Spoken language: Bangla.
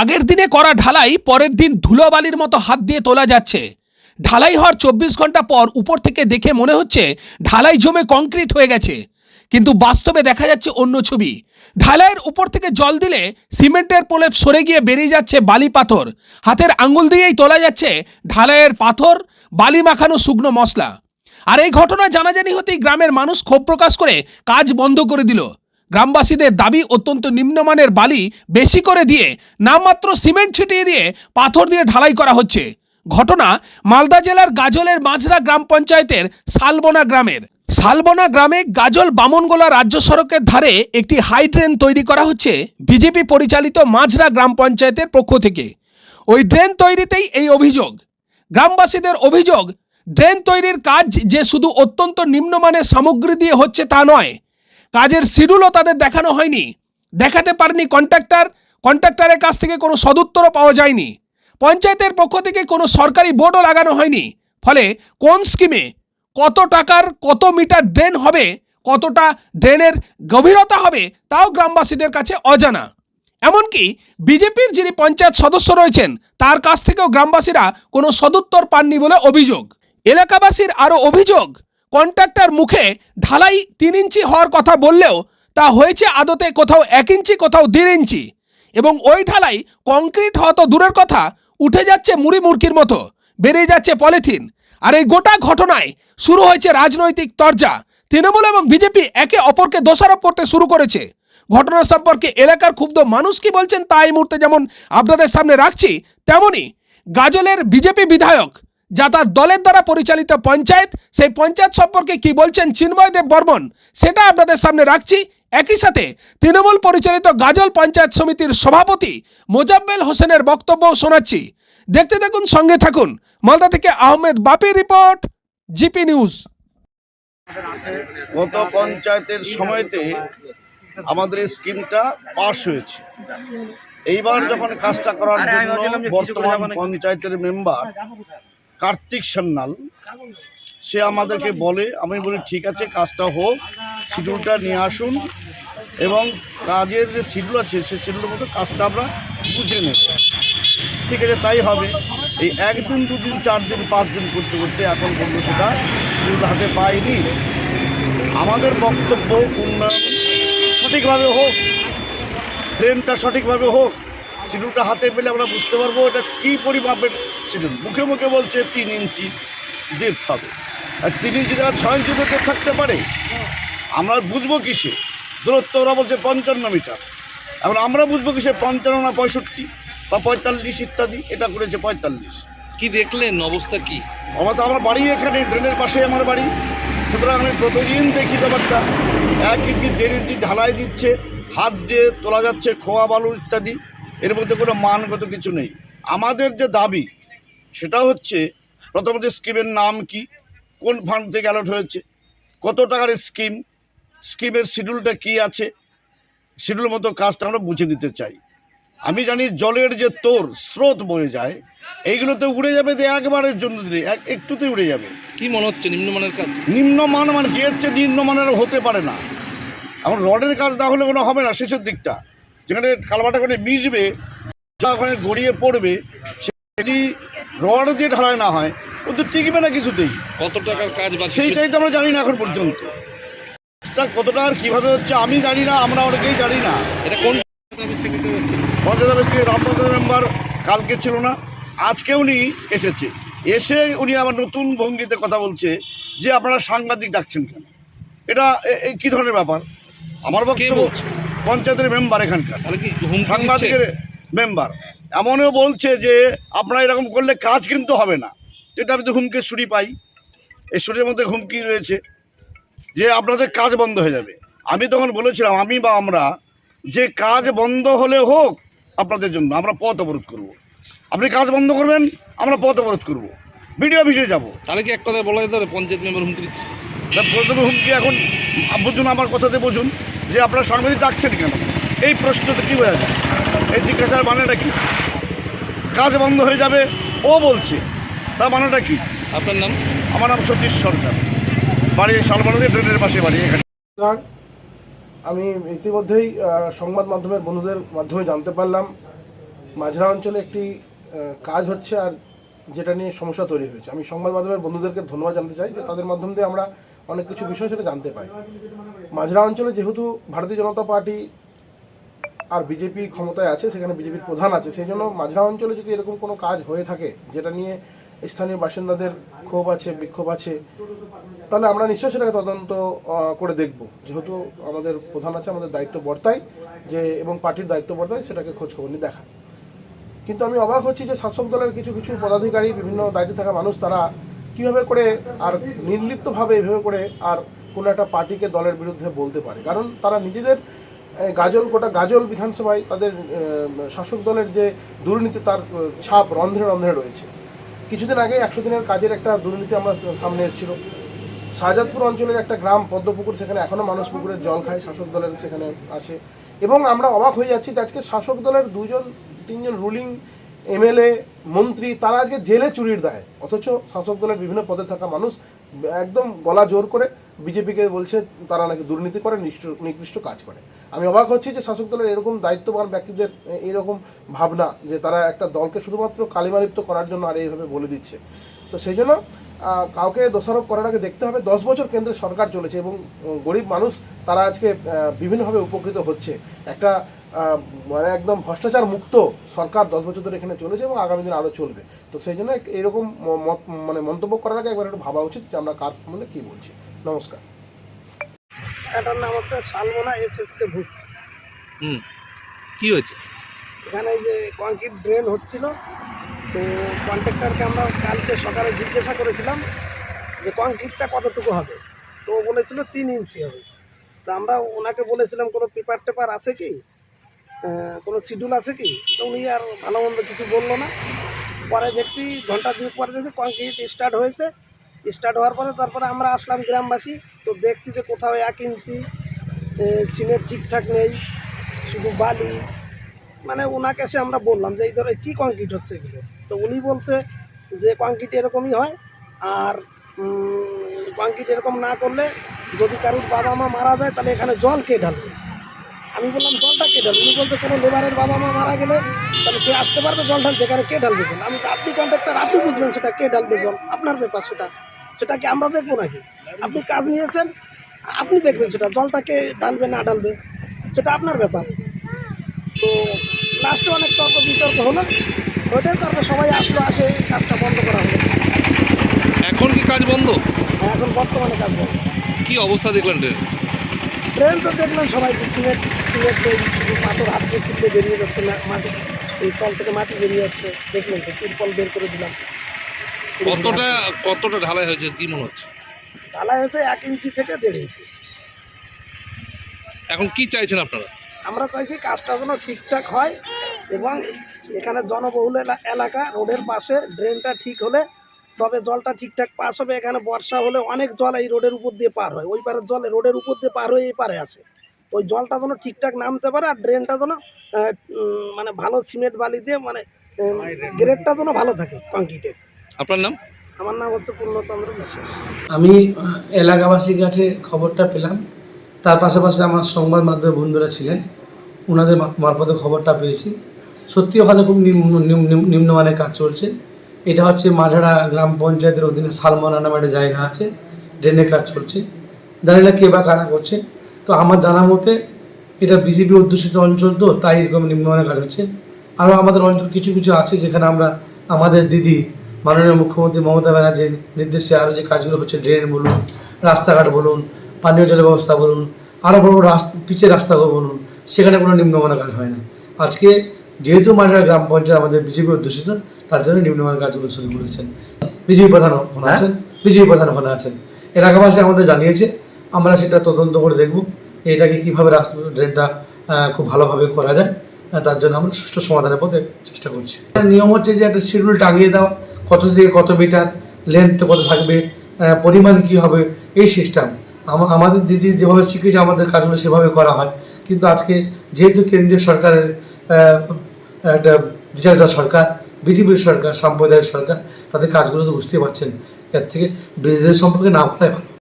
আগের দিনে করা ঢালাই পরের দিন ধুলোবালির মতো হাত দিয়ে তোলা যাচ্ছে। ঢালাই হওয়ার চব্বিশ ঘণ্টা পর উপর থেকে দেখে মনে হচ্ছে ঢালাই জমে কংক্রিট হয়ে গেছে। কিন্তু বাস্তবে দেখা যাচ্ছে অন্য ছবি। ঢালাইয়ের উপর থেকে জল দিলে সিমেন্টের প্রলেপ সরে গিয়ে বেরিয়ে যাচ্ছে বালি পাথর। হাতের আঙুল দিয়েই তোলা যাচ্ছে ঢালাইয়ের পাথর, বালি মাখানো শুকনো মশলা। আর এই ঘটনা জানাজানি হতেই গ্রামের মানুষ ক্ষোভ প্রকাশ করে কাজ বন্ধ করে দিল। গ্রামবাসীদের দাবি অত্যন্ত নিম্নমানের বালি বেশি করে দিয়ে নামমাত্র সিমেন্ট ছিটিয়ে দিয়ে পাথর দিয়ে ঢালাই করা হচ্ছে। ঘটনা মালদা জেলার গাজলের মাঝরা গ্রাম পঞ্চায়েতের শালবনা গ্রামের। শালবনা গ্রামে গাজল বামনগোলা রাজ্য সড়কের ধারে একটি হাই ড্রেন তৈরি করা হচ্ছে বিজেপি পরিচালিত মাঝরা গ্রাম পঞ্চায়েতের পক্ষ থেকে। ওই ড্রেন তৈরিতেই এই অভিযোগ। গ্রামবাসীদের অভিযোগ, ড্রেন তৈরির কাজ যে শুধু অত্যন্ত নিম্নমানের সামগ্রী দিয়ে হচ্ছে তা নয় কাজের শিডিউলও তাদের দেখানো হয়নি। দেখাতে পারেনি কন্ট্রাক্টর। কন্ট্রাক্টরের কাছ থেকে কোনো সদুত্তরও পাওয়া যায়নি। পঞ্চায়েতের পক্ষ থেকে কোনো সরকারি বোর্ডও লাগানো হয়নি। ফলে কোন স্কিমে কত টাকার কত মিটার ড্রেন হবে, কতটা ড্রেনের গভীরতা হবে, তাও গ্রামবাসীদের কাছে অজানা। এমনকি বিজেপির যিনি পঞ্চায়েত সদস্য রয়েছেন, তার কাছ থেকেও গ্রামবাসীরা কোনো সদুত্তর পাননি বলে অভিযোগ। এলাকাবাসীর আরও অভিযোগ কন্ট্রাক্টর মুখে ঢালাই তিন ইঞ্চি হওয়ার কথা বললেও তা হয়েছে আদতে কোথাও এক ইঞ্চি, কোথাও দেড় ইঞ্চি। এবং ওই ঢালাই কংক্রিট হওয়া তো দূরের কথা, উঠে যাচ্ছে মুড়ি মুরকির মতো, বেরিয়ে যাচ্ছে পলিথিন। আর এই গোটা ঘটনায় শুরু হয়েছে রাজনৈতিক তরজা। তৃণমূল এবং বিজেপি একে অপরকে দোষারোপ করতে শুরু করেছে। ঘটনা সম্পর্কে এলাকার ক্ষুব্ধ মানুষ কি বলছেন তা এই মুহূর্তে যেমন আপনাদের সামনে রাখছি, তেমনি গাজলের বিজেপি বিধায়ক যা তার দলের দ্বারা পরিচালিত পঞ্চায়েত, সেই পঞ্চায়েত সম্পর্কে কি বলছেন চিন্ময় দেব বর্মন, সেটা আপনাদের সামনে রাখছি। একই সাথে তৃণমূল পরিচালিত গাজল পঞ্চায়েত সমিতির সভাপতি মোজাম্মেল হোসেনের বক্তব্যও শোনাচ্ছি। দেখতে দেখুন সঙ্গে থাকুন। মালদা থেকে Ahmed Bapi report, GP news. গত পঞ্চায়েতের সময়তে আমাদের এই স্কিমটা পাস হয়েছে। এইবার যখন কাজটা করার জন্য বর্তমান পঞ্চায়েতের মেম্বার কার্তিক সান্যাল। সে আমাদেরকে বলে, আমি বলি, ঠিক আছে, কাজটা হোক, শিডিউলটা নিয়ে আসুন। এবং কাজের যে শিডিউল আছে, সে শিডিউলের মতো কাজটা আমরা বুঝে নেব। ঠিক আছে, তাই হবে। এই একদিন, দুদিন, চার দিন, পাঁচ দিন করতে করতে এখন পর্যন্ত সেটা শিডিউল হাতে পাইনি। আমাদের বক্তব্য উন্নয়ন সঠিকভাবে হোক ট্রেনটা সঠিকভাবে হোক শিডিউলটা হাতে পেলে আমরা বুঝতে পারব এটা কী পরিমাপের শিডিউল। মুখে মুখে বলছে তিন ইঞ্চি ডেপথ হবে। আর তিন ইঞ্চি জায়গা ছয় ইঞ্চি ডেপথ থাকতে পারে। আমরা বুঝব কিসে? দূরত্ব ওরা বলছে পঞ্চান্ন মিটার। এখন আমরা বুঝব কিসে? পঞ্চান্ন না পঁয়ষট্টি বা পঁয়তাল্লিশ ইত্যাদি এটা করেছে পঁয়তাল্লিশ। কি দেখলেন? অবস্থা কি? আমার তো আমার বাড়ি এখানে ড্রেনের পাশে আমার বাড়ি। সুতরাং আমি প্রতিদিন দেখি ব্যাপারটা। এক ইঞ্চি দেড় ইঞ্চি ঢালাই দিচ্ছে হাত দিয়ে তোলা যাচ্ছে খোয়া বালু ইত্যাদি। এর মধ্যে কোনো মানগত কিছু নেই। আমাদের যে দাবি সেটা হচ্ছে প্রথমত স্কিমের নাম কি কোন ফান্ড থেকে অ্যালট হয়েছে কত টাকার স্কিম স্কিমের শিডিউলটা কি আছে শিডিউল মতো কাজটা আমরা বুঝে দিতে চাই। আমি জানি জলের যে তোর স্রোত বয়ে যায় এইগুলোতে উড়ে যাবে যে একবারের জন্য দিলে এক একটুতেই উড়ে যাবে। কি মনে হচ্ছে? নিম্নমানের কাজ? নিম্নমান মানে কি? হচ্ছে নিম্নমানের হতে পারে না। এখন রডের কাজ না হলে কোনো হবে না শেষের দিকটা। যেখানে কালবাটা করে মিশবে ওখানে গড়িয়ে পড়বে সেটি রড যে ঢালাই না হয় ও তো টিকবে না কিছুতেই। কত টাকার কাজ সেইটাই তো আমরা জানি না এখন পর্যন্ত। কাজটা কতটা আর কীভাবে হচ্ছে আমি জানি না আমরা অনেকেই জানি না। এটা কোন পঞ্চায়েত অফিস থেকে রামচন্দ্র মেম্বার কালকে ছিল না আজকে উনি এসেছে। এসে উনি আমার নতুন ভঙ্গিতে কথা বলছে যে আপনারা সাংবাদিক ডাকছেন কেন? এটা কী ধরনের ব্যাপার? আমার বক্তব্য বলছে? পঞ্চায়েতের মেম্বার এখানকার। তাহলে কি সাংবাদিকের মেম্বার এমনও বলছে যে আপনারা এরকম করলে কাজ কিন্তু হবে না। যেটা আমি তো হুমকির সুরি পাই। এই সুরির মধ্যে হুমকি রয়েছে যে আপনাদের কাজ বন্ধ হয়ে যাবে। আমি তখন বলেছিলাম আমি বা আমরা যে কাজ বন্ধ হলে হোক আপনাদের জন্য আমরা পথ অবরোধ করব। আপনি কাজ বন্ধ করবেন আমরা পথ অবরোধ করব। বিডিও অফিসে যাব। তাহলে কি এক কথায় বলা যেতে পারে পঞ্চায়েত মেম্বার হুমকি দিচ্ছে? প্রথমে হুমকি এখন বুঝুন আমার কথাতে বুঝুন যে আপনারা সাংবাদিক ডাকছেন কেন? এই প্রশ্নটা কী বোঝা যায়? এই জিজ্ঞাসার মানেটা কি? কাজ বন্ধ হয়ে যাবে ও বলছে তার মানেটা কি? আপনার নাম? আমার নাম সতীশ সরকার। বাড়ি শালবাড়াতে ড্রেনের পাশে বাড়ি এখানে। আমি ইতিমধ্যেই সংবাদ মাধ্যমের বন্ধুদের মাধ্যমে জানতে পারলাম। মাঝরা অঞ্চলে একটি কাজ হচ্ছে আর যেটা নিয়ে সমস্যা তৈরি হয়েছে। আমি সংবাদ মাধ্যমের বন্ধুদেরকে ধন্যবাদ জানতে চাই যে তাদের মাধ্যম দিয়ে আমরা অনেক কিছু বিষয় সেটা জানতে পাই মাঝরা অঞ্চলে যেহেতু ভারতীয় জনতা পার্টি আর বিজেপি ক্ষমতায় আছে, সেখানে বিজেপির প্রধান আছে, সেই জন্য মাঝরা অঞ্চলে যদি এরকম কোনো কাজ হয়ে থাকে, যেটা নিয়ে স্থানীয় বাসিন্দাদের ক্ষোভ আছে, বিক্ষোভ আছে, তাহলে আমরা নিশ্চয়ই সেটাকে তদন্ত করে দেখব। যেহেতু আমাদের প্রধান আছে, আমাদের দায়িত্ব বর্তায়, যে, এবং পার্টির দায়িত্ব বর্তায়, সেটাকে খোঁজ খবর নিয়ে দেখা। কিন্তু আমি অবাক হচ্ছি যে শাসক দলের কিছু কিছু পদাধিকারী, বিভিন্ন দায়িত্বে থাকা মানুষ, তারা কীভাবে করে আর নির্লিপ্তভাবে এভাবে করে আর কোনো একটা পার্টিকে দলের বিরুদ্ধে বলতে পারে? কারণ তারা নিজেদের গাজল, গোটা গাজল বিধানসভায় তাদের শাসক দলের যে দুর্নীতি তার ছাপ রন্ধ্রে রন্ধ্রে রয়েছে। কিছুদিন আগে একশো দিনের কাজের একটা দুর্নীতি আমরা সামনে এসেছিল। শাহজাদপুর অঞ্চলের একটা গ্রাম পদ্মপুকুর, সেখানে এখনও মানুষ পুকুরের জল খায়, শাসক দলের সেখানে আছে। এবং আমরা অবাক হয়ে যাচ্ছি যে আজকে শাসক দলের দুজন, তিনজন রুলিং এমএলএ মন্ত্রী, তারা আজকে জেলে চুরির দেয়। অথচ শাসক দলের বিভিন্ন পদে থাকা মানুষ একদম গলা জোর করে বিজেপিকে বলছে, তারা নাকি দুর্নীতি করে নিকৃষ্ট- কাজ করে। আমি অবাক হচ্ছি যে শাসক দলের এরকম দায়িত্ববান ব্যক্তিদের এরকম ভাবনা, যে তারা একটা দলকে শুধুমাত্র কালিমালিপ্ত করার জন্য আর এইভাবে বলে দিচ্ছে। তো সেই জন্য কাউকে দোষারোপ করার আগে দেখতে হবে, দশ বছর কেন্দ্রের সরকার চলেছে এবং গরিব মানুষ তারা আজকে বিভিন্নভাবে উপকৃত হচ্ছে। একটা মানে একদম ভ্রষ্টাচার মুক্ত সরকার দশ বছর ধরে এখানে চলেছে এবং আগামী দিন আরও চলবে। তো সেই জন্য এরকম মত মানে মন্তব্য করার আগে একবার একটু ভাবা উচিত যে আমরা কার সম্বন্ধে কী বলছি। নমস্কার। এটার নাম হচ্ছে শালমোনা এস এস কে ভূত। হুম। কি হয়েছে? এখানে যে কংক্রিট ড্রেন হচ্ছিল তো কন্ট্রাক্টরকে আমরা কালকে সকালে জিজ্ঞাসা করেছিলাম যে কংক্রিটটা কতটুকু হবে? তো ও বলেছিল তিন ইঞ্চি হবে। তো আমরা ওনাকে বলেছিলাম কোনো পেপার টেপার আছে কি? কোনো শিডিউল আছে কি? তো উনি আর ভালো মন্দ কিছু বলল না। পরে দেখছি, ঘণ্টা দুই পরে দেখছি কংক্রিট স্টার্ট হয়েছে। স্টার্ট হওয়ার পরে তারপরে আমরা আসলাম গ্রামবাসী। তো দেখছি যে কোথাও এক ইঞ্চি সিমেন্ট ঠিকঠাক নেই, শুধু বালি। মানে ওনাকে এসে আমরা বললাম যে, এই ধরো, কী কংক্রিট হচ্ছে এগুলো? তো উনি বলছে যে কংক্রিট এরকমই হয়। আর কংক্রিট এরকম না করলে যদি কারোর বাবা মা মারা যায়, তাহলে এখানে জল কে ঢালবে? আমি বললাম জলটা কে ঢালবে? উনি বলছে কোনো লেবারের বাবা মা মারা গেলে তাহলে সে আসতে পারবে জল ঢালতে এখানে কে ঢালবে জল? আমি আপনি কন্ট্রাক্টর আপনি বুঝবেন সেটা কে ঢালবে জল? আপনার ব্যাপার সেটা। সেটা কি আমরা দেখব নাকি? আপনি কাজ নিয়েছেন আপনি দেখবেন সেটা জলটা কে ঢালবে না ঢালবে? সেটা আপনার ব্যাপার। তো লাস্টে অনেক তর্ক বিতর্ক হলো ওইটাই তারপর সবাই আসলো আসে কাজটা বন্ধ করা হলো। এখন কি কাজ বন্ধ? আর এখন বর্তমানে কাজ বন্ধ। কি অবস্থা দেখলেন ট্রেন? ট্রেন তো দেখলাম সবাই সিমেন্ট সিমেন্ট পাথর হাত দিয়ে খুললে বেরিয়ে যাচ্ছে না মাটি এই তল থেকে মাটি বেরিয়ে আসছে। দেখলেন তো তিরপল বের করে দিলাম। কতটা কতটা ঢালাই হয়েছে কি মনে হচ্ছে? ঢালাই হয়েছে এক ইঞ্চি থেকে দেড় ইঞ্চি। এখন কি চাইছেন আপনারা? আমরা চাইছি কাজটা যেন ঠিকঠাক হয় এবং এখানে জনবহুল এলা- এলাকা রোডের পাশে ড্রেনটা ঠিক হলে তবে জলটা ঠিকঠাক পাস হবে। এখানে বর্ষা হলে অনেক জল এই রোডের উপর দিয়ে পার হয়। ওই পারের জল রোডের উপর দিয়ে পার হয়ে এই পারে আসে। ওই জলটা যেন ঠিকঠাক নামতে পারে আর ড্রেনটা যেন মানে ভালো সিমেন্ট বালি দিয়ে মানে গ্রেডটা যেন ভালো থাকে কংক্রিটের আপনার নাম? আমার নাম হচ্ছে পূর্ণচন্দ্র বিশ্বাস। আমি এলাকাবাসীর কাছে খবরটা পেলাম। তার পাশাপাশি আমার সংবাদ মাধ্যমের বন্ধুরা ছিলেন। ওনাদের মারফতে খবরটা পেয়েছি। সত্যি ওখানে খুব নিম্ন নিম্ন- নিম্ন- নিম্নমানের কাজ চলছে। এটা হচ্ছে মাঝারা গ্রাম পঞ্চায়েতের অধীনে সালমনা নামে একটা জায়গা আছে। ড্রেনের কাজ চলছে। জানি না কে বা কারা করছে। তো আমার জানা মতে এটা বিজেপি অধ্যুষিত অঞ্চল তো তাই এরকম নিম্নমানের কাজ হচ্ছে। আরও আমাদের অঞ্চল কিছু কিছু আছে যেখানে আমরা আমাদের দিদি মাননীয় মুখ্যমন্ত্রী মমতা ব্যানার্জির নির্দেশে আরও যে কাজগুলো হচ্ছে ড্রেন বলুন রাস্তাঘাট বলুন পানীয় জলের ব্যবস্থা বলুন আরও বড় রাস্তা পিচের রাস্তাগুলো বলুন সেখানে কোনো নিম্নমানের কাজ হয় না। আজকে যেহেতু মাননীয় গ্রাম পঞ্চায়েত আমাদের বিজেপি অধ্যুষিত তার জন্য নিম্নমানের কাজগুলো শুরু করেছেন। বিজেপি প্রধান ওখানে আছেন বিজেপি প্রধান ওখানে আছেন। এলাকাবাসী আমাদের জানিয়েছে আমরা সেটা তদন্ত করে দেখব এটাকে কীভাবে রাস্তা ড্রেনটা খুব ভালোভাবে করা যায়। তার জন্য আমরা সুষ্ঠু সমাধানের পথে চেষ্টা করছি। নিয়ম হচ্ছে যে একটা শিডিউল টাঙিয়ে দাও, কত থেকে কত মিটার লেন্থ কত থাকবে পরিমাণ কি হবে, এই সিস্টেম আমাদের দিদি যেভাবে শিখেছে, আমাদের কাজগুলো সেভাবে করা হয়। কিন্তু আজকে যেহেতু কেন্দ্রীয় সরকারের একটা বিচারদা সরকার বিজেপির সরকার, সাম্প্রদায়িক সরকার, তাদের কাজগুলো তো বুঝতে পারছেন। এর থেকে বিরোধীদের সম্পর্কে না বলাই ভালো।